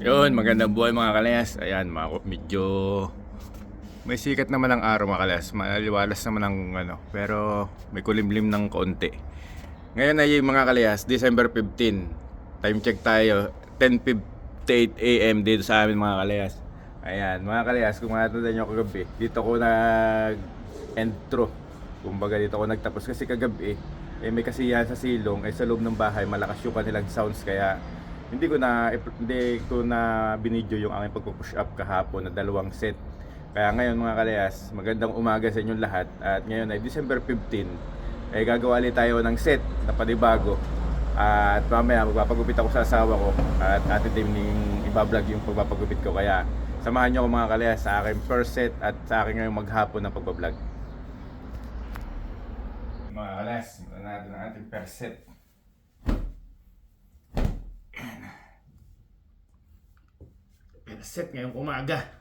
Yun, magandang buhay mga kalayas. Ayan, mga, medyo may sikat naman ang araw mga kalayas. Maliwalas naman ang ano, pero may kulimlim ng konti. Ngayon ay mga kalayas, December 15. Time check tayo, 10.58 a.m. dito sa amin mga kalayas. Ayan, mga kalayas, kung matanda nyo kagabi, dito ko nag-entro. Kumbaga dito ko nagtapos kasi kagabi, eh, may kasiyahan sa silong, eh sa loob ng bahay, malakas yung kanilang sounds kaya hindi ko na hindi ko na binidyo yung aking pagpo-push up kahapon na dalawang set. Kaya ngayon mga kalayas, magandang umaga sa inyong lahat. At ngayon ay December 15 ay gagawa ulit tayo ng set na panibago. At mamaya magpapagupit ako sa asawa ko at ate Timning ibablog yung pagpapagupit ko. Kaya samahan nyo ako mga kalayas sa aking first set at sa aking ngayong maghapon na pagbablog. Mga kalayas, ito natin ang ating first set set ngayong umaga.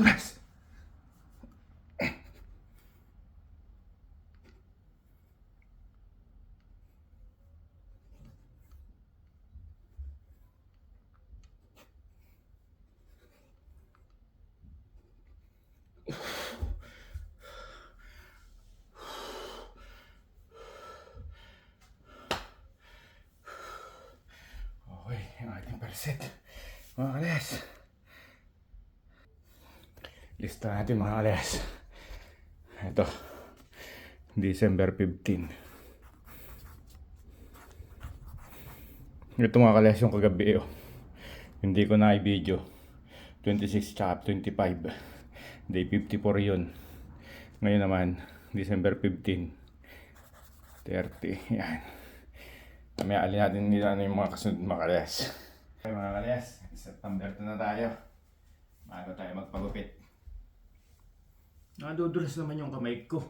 Duras. Okay, ang ating perset. Mga kalas. Lista natin mga kalayas. Ito. December 15. Ito mga kalayas yung kagabi oh. Hindi ko na i-video. 26 tsaka 25. Day 54 yun. Ngayon naman, December 15. 30. Yan. Mamaya alin natin nila ano yung mga kasunod mga kalayas. Okay mga kalayas, September 2 na tayo. Bago tayo magpagupit. Nadudulas naman yung kamay ko.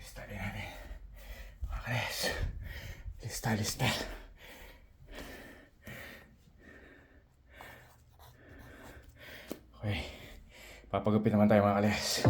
Lista din natin. Mga kalayas. Lista, lista. Okay. Papagupit naman tayo mga kalayas.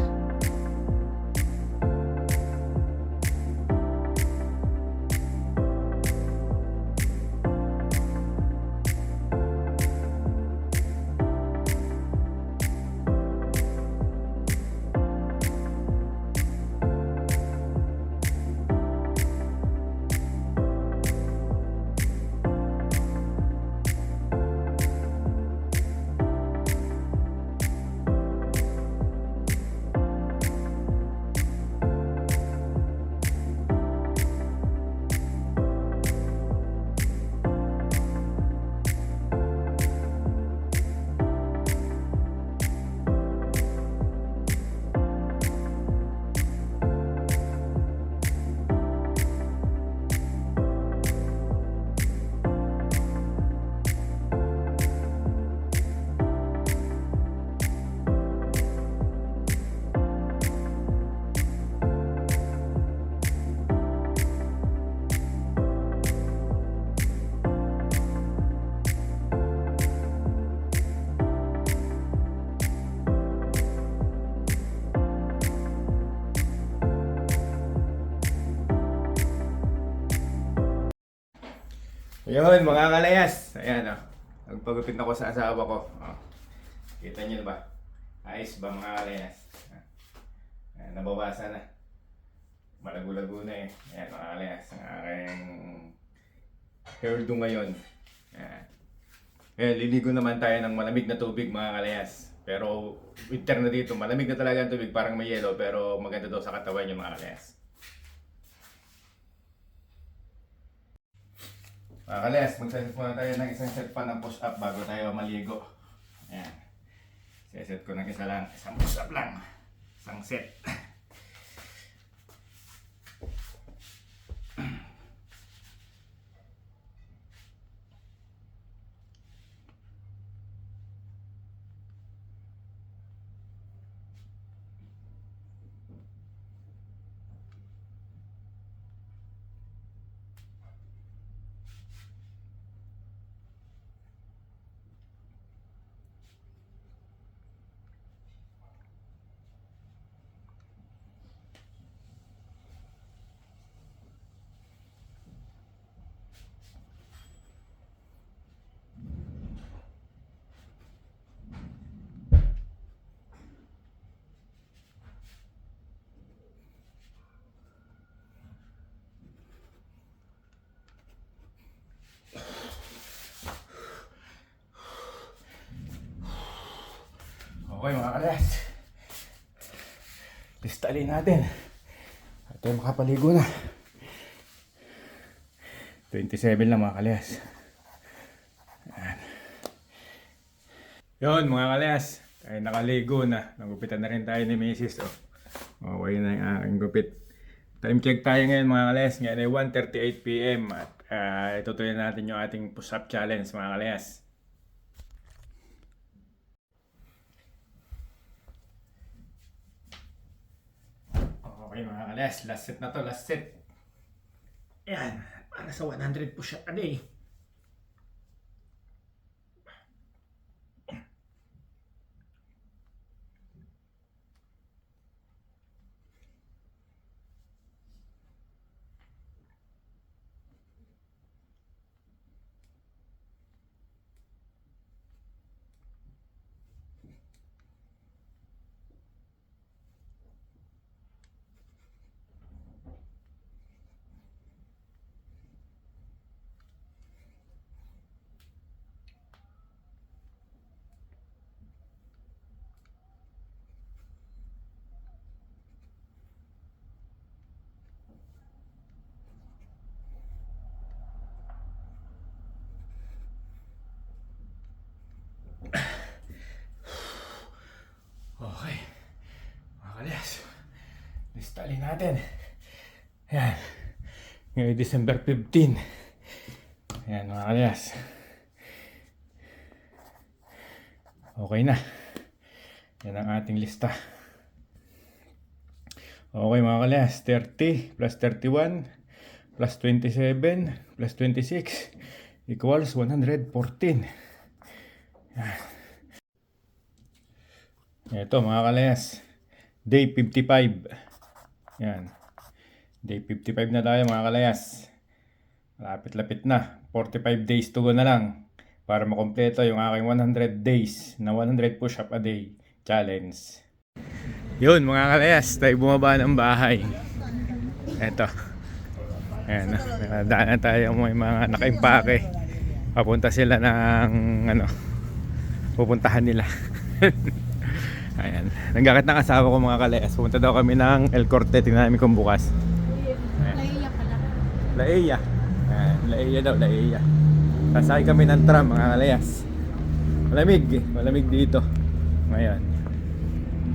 Ayun, mga kalayas. Ayan, oh. Nagpagupit ako sa asawa ko. Oh. Kita niyo ba? Ayos ba, mga kalayas? Ah. Nababasa na. Malago-lago na eh. Ayan, mga kalayas. Ang aking hairdo ngayon. Ayan. Ayan, liligo naman tayo ng malamig na tubig, mga kalayas. Pero winter na dito, malamig na talaga ang tubig, parang may yelo, pero maganda daw sa katawan yung mga kalayas. Mga kalayas, magsaset muna tayo ng isang set pa ng push-up bago tayo maligo. Ayan. Siset ko ng isa lang, isang push-up lang. Isang set. Okay mga kalayas. Listalin natin. At tayo makapaligo na. 27 lang mga kalayas. Ayan. Yun mga kalayas. Tayo nakaligo na. Nagupitan na rin tayo ni Mrs. Oh. Okay na yung aking gupit. Time check tayo ngayon mga kalayas. Ngayon ay 1.38pm at uh, itutuloy natin yung ating push-up challenge mga kalayas. Kalayas, last set na to, last set. Ayan, para sa 100 push-up a day. Okay. Mga kalyas. Listalin natin. Ayan. Ngayon December 15. Ayan mga kalyas. Okay na. Yan ang ating lista. Okay mga kalyas. 30 plus 31 plus 27 plus 26 equals 114. Ito mga kalayas. Day 55. Yan. Day 55 na tayo mga kalayas. Lapit-lapit na. 45 days to go na lang. Para makompleto yung aking 100 days na 100 push-up a day challenge. Yun mga kalayas. Tayo bumaba ng bahay. Ito. Ayan. Daan na tayo may mga nakaimpake. Papunta sila ng ano. Pupuntahan nila. Ayan. Nagkakit ng asawa ko mga kalayas. Pumunta daw kami ng El Corte. Tingnan namin kung bukas. Naiya pala. Laeya. Ayan. Laeya daw, Laeya. Sasakay kami ng tram mga kalayas. Malamig. Malamig dito. Ngayon.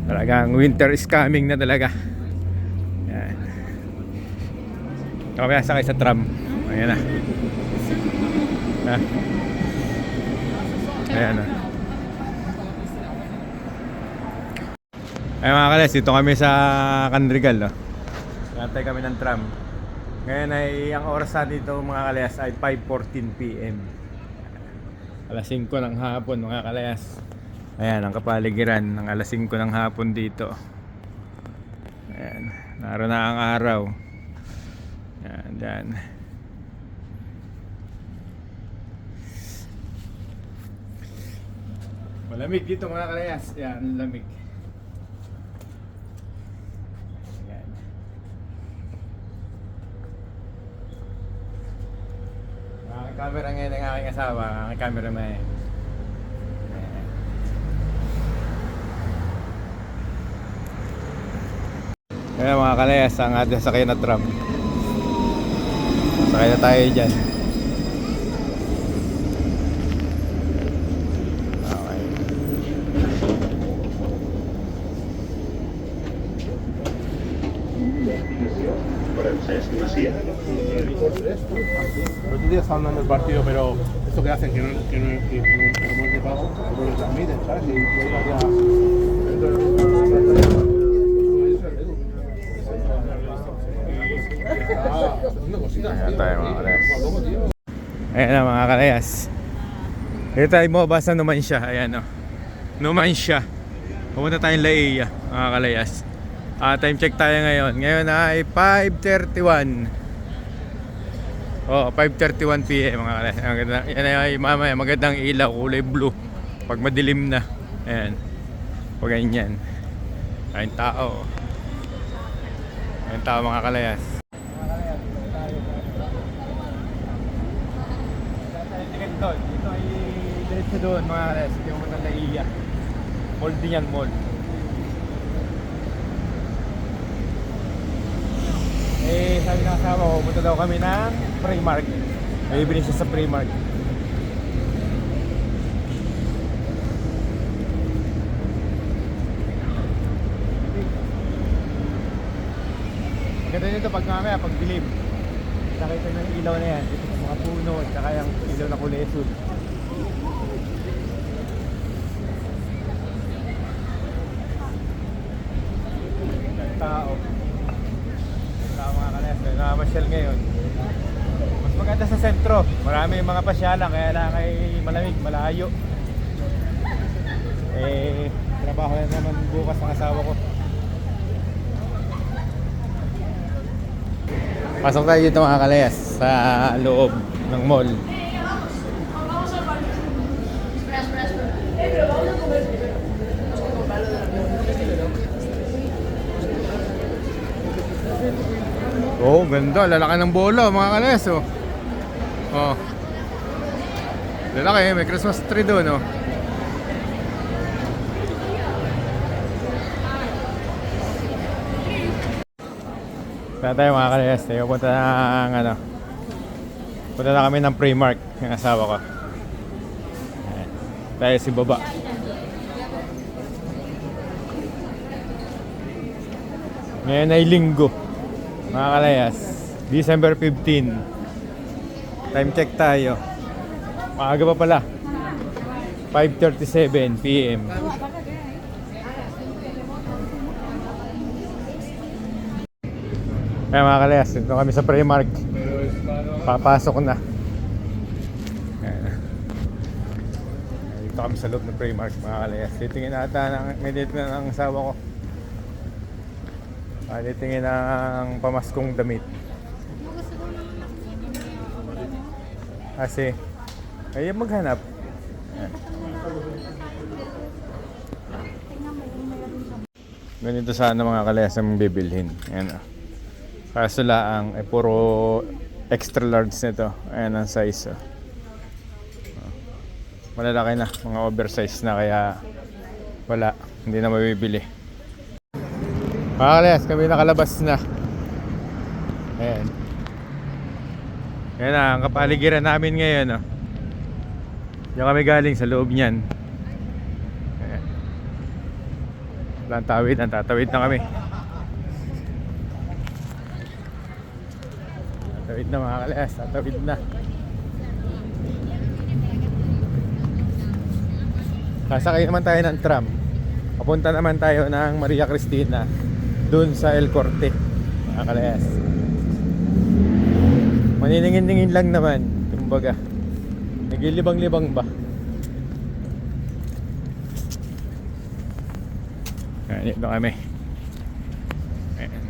Talagang winter is coming na talaga. Ayan. Kami sakay sa tram. Ayan na. Ha? Ayan na. Ay mga kales, dito kami sa Candrigal no? Nantay kami ng tram Ngayon ay ang oras na dito mga kales ay 5.14pm Alas 5 ng hapon mga kales Ayan ang kapaligiran ng alas 5 ng hapon dito Ayan, naroon na ang araw Ayan, dyan Malamig dito mga kalayas. Yan, lamig. Camera ngayon ng aking asawa, ang camera man. Yan. Kaya mga kalayas, ang ating sakay na tram. Sakay na tayo dyan. Okay. Los días estaban dando el partido, pero esto que hacen, que no, que no, que no, que no es de pago, no lo transmiten, ¿sabes? Y, y ahí vaya dentro de Ah, haciendo cositas, Ayan tío. tayo, mga kalayas. Poco a poco, tío. Ayan na mga kalayas. Dito tayo mababasa Numancia. Ayan o. Numancia. Pumunta tayong Laia mga kalayas. Ah, time check tayo ngayon. Ngayon ay 5.31. Oh, 5.31 p.m. mga kalayas. Ang ganda. Yan ay mamaya magandang ilaw, kulay blue. Pag madilim na. Ayan. Pag ganyan. Ayun tao. Ayun tao mga kalayas. Doon. Dito ay diretso doon mga kalayas. Hindi mo na naiya. Mall din yan, mall. Eh, sabi ng asawa ko, punta daw kami ng Primark. Bibili siya sa Primark. Maganda nito pag mamaya, pag dilim. Nakita ng ilaw na yan, dito sa mga puno, at saka yung ilaw na kulay asul. Ang tao. Ang tao mga kalas, nakamasyal ngayon. Mas maganda sa sentro. Marami yung mga pasyalan, kaya lang ay malamig, malayo. Eh, trabaho na naman bukas ang asawa ko. Pasok tayo dito mga kalayas sa loob ng mall. Oh, ganda. Lalaki ng bola, mga kalayas, oh. Oh. Lalaki, may Christmas tree doon, oh. Kaya tayo mga kalayas, tayo punta ng ano Punta na kami ng Primark Yung asawa ko. Tayo si baba Ngayon ay linggo Mga kalayas December 15 Time check tayo Maaga pa pala 5.37 p.m. Kaya mga kalayas, dito kami sa Primark. Papasok na. Dito kami sa loob ng Primark mga kalayas. Titingin ata may dito na ng asawa ko. Ah, titingin ng pamaskong damit. Kasi, ay maghanap. Ganito sana mga kalayas ang bibilhin. Ayan ah. Kaso lang, eh, puro extra large nito. Ayan ang size. Oh. Oh. Malalaki na, mga oversize na kaya wala, hindi na mabibili. Mga kalayas, kami nakalabas na. Ayan. Ayan ang kapaligiran namin ngayon. Oh. Diyan kami galing sa loob niyan. Ayan. Walang tawid, ang tatawid na kami. Tatawid na mga kalayas, tatawid na. Sasakay naman tayo ng tram. Papunta naman tayo ng Maria Cristina dun sa El Corte. Mga kalayas. Maniningin-ningin lang naman. Kumbaga. Nagilibang-libang ba? Ayan, dito kami. Ayan.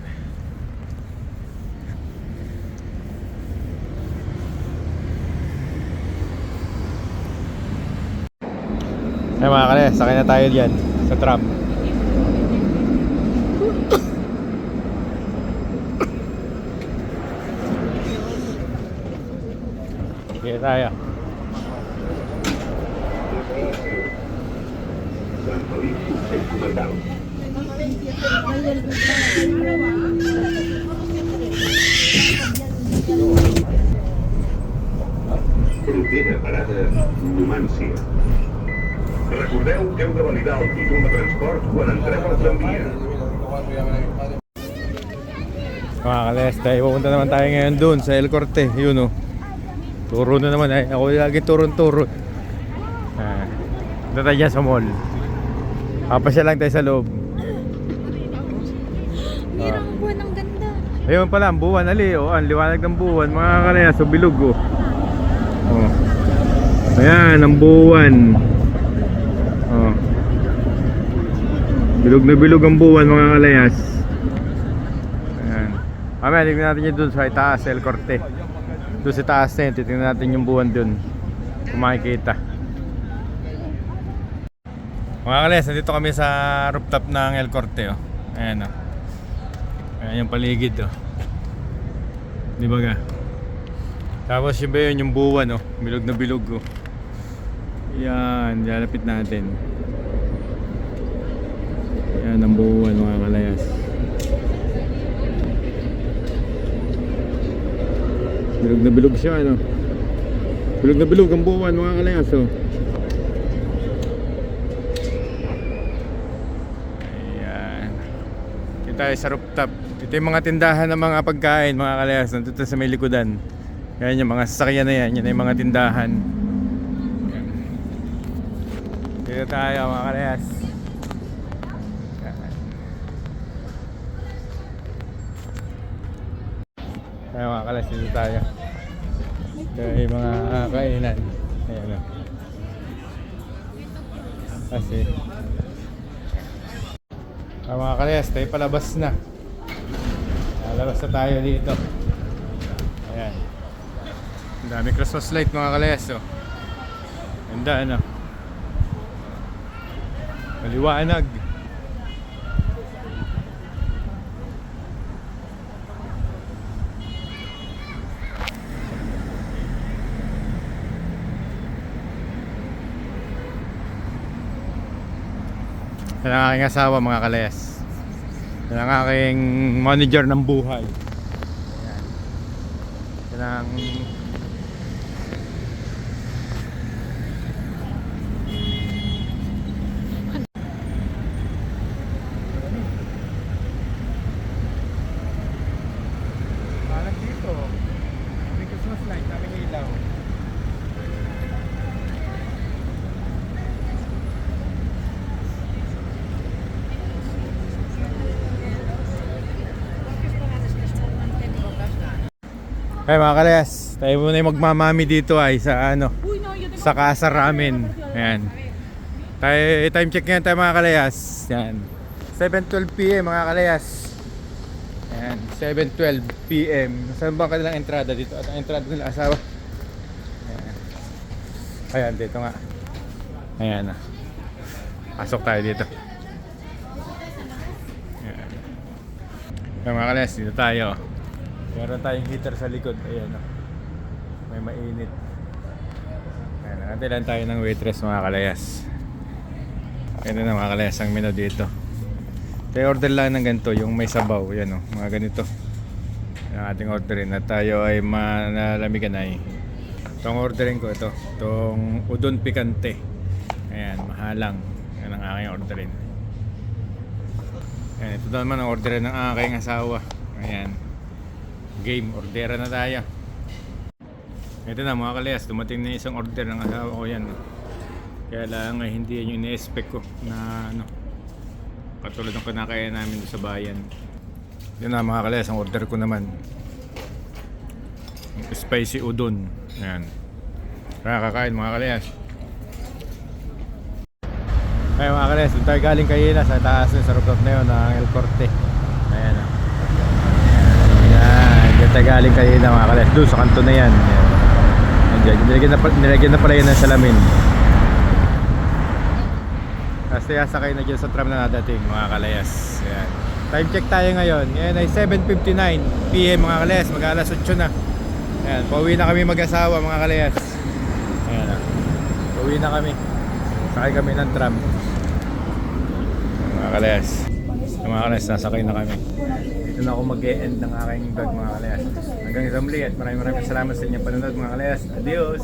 Ay mga kare, sakay na tayo diyan sa tram. Tayo. Propera parada Numància. Recordeu que heu de validar el títol de transport quan al tramvia. Pupunta naman tayo ngayon dun El Corte, yun oh. Turo na naman eh. Ako lagi turun-turo. Ah, Dito tayo dyan sa mall. Papasya lang tayo sa loob. Hirang ang buwan ang ganda. Ayun pala, ang buwan, ali. Oh, ang liwanag ng buwan. Mga kalaya, so bilog oh. oh. Ayan, ang buwan. Oh. Bilog na bilog ang buwan, mga kalayas. Ayan. Mamaya, tignan natin yun dun sa itaas, El Corte. Doon sa taas na yun, titignan natin yung buwan dun. Kung makikita. Mga kalayas, nandito kami sa rooftop ng El Corte. Oh. Ayan oh. Ayan yung paligid oh. Di ba ga? Tapos yun ba yun yung buwan oh. Bilog na bilog oh. Yan, lalapit natin. Yan ang buwan mga kalayas. Bilog siya ano. Bilog na bilog ang buwan mga kalayas oh. Ayan. Dito tayo sa rooftop. Ito yung mga tindahan ng mga pagkain, mga kalayas. Nandito sa may likodan. Yan yung mga sasakyan na yan. Yan yung mga tindahan. Yan. Dito tayo mga kalayas. Yan. Ayan mga kalayas, dito tayo. Yung mga ah, kainan. Ayan o. Kasi Ah, mga kalayas, tayo palabas na. Lalabas na tayo dito. Ayan. Ang dami Christmas light mga kalayas, oh. Ganda, ano. Maliwanag. Yan ang aking asawa mga kalayas. Yan ang aking manager ng buhay. Yan. Yan ang Parang dito. May Christmas light, daming ilaw. Ay mga kalayas, tayo muna yung magmamami dito ay sa ano, sa Casa Ramen. Ayan. Tayo, time check ngayon tayo mga kalayas. Yan. 7.12pm mga kalayas. Ayan, 7.12 PM. Saan ba ang kanilang entrada dito? At ang entrada nila asawa. Ayan. Ayan, dito nga. Ayan na. Pasok tayo dito. Ayan. Ayan mga kalayas, dito tayo. Meron tayong heater sa likod. Ayan o. May mainit. Ayan, nakantay lang tayo ng waitress mga kalayas. Ayan na mga kalayas ang menu dito. Tayo order lang ng ganito, yung may sabaw. Yan o, mga ganito. Yan ang ating orderin. At tayo ay manalamigan ay. Itong orderin ko ito. Itong udon pikante. Ayan, mahalang. Yan ang aking orderin. Ayan, ito naman ang orderin ng aking asawa. Ayan. Game, ordera na tayo. Ito na mga kalayas, dumating na isang order ng asawa ko yan. Kaya lang ay hindi yan yung ina-expect ko na ano, katulad ng kinakain namin sa bayan. Yun na mga kalayas, ang order ko naman. Spicy udon. Ayan. Kaya kakain mga kalayas. Ay mga kalayas, doon tayo galing kanina sa taas sa rooftop na yun ng El Corte. Ayan o. Yan, dyan tayo galing kanina mga kalayas. Doon sa kanto na yan. Yan. Yan, nilagyan na, nilagyan na pala yan ng salamin. Basta sakay na dyan sa tram na nadating mga kalayas. Ayan. Time check tayo ngayon. Ngayon ay 7.59 PM mga kalayas. Mag alas 8 na. Ayan. Pauwi na kami mag-asawa mga kalayas. Ayan na. Pauwi na kami. Sakay kami ng tram. Mga kalayas. Mga kalayas, nasakay na kami. Dito na ako mag-e-end ng aking vlog mga kalayas. Hanggang sa muli at maraming maraming salamat sa inyong panonood mga kalayas. Adios!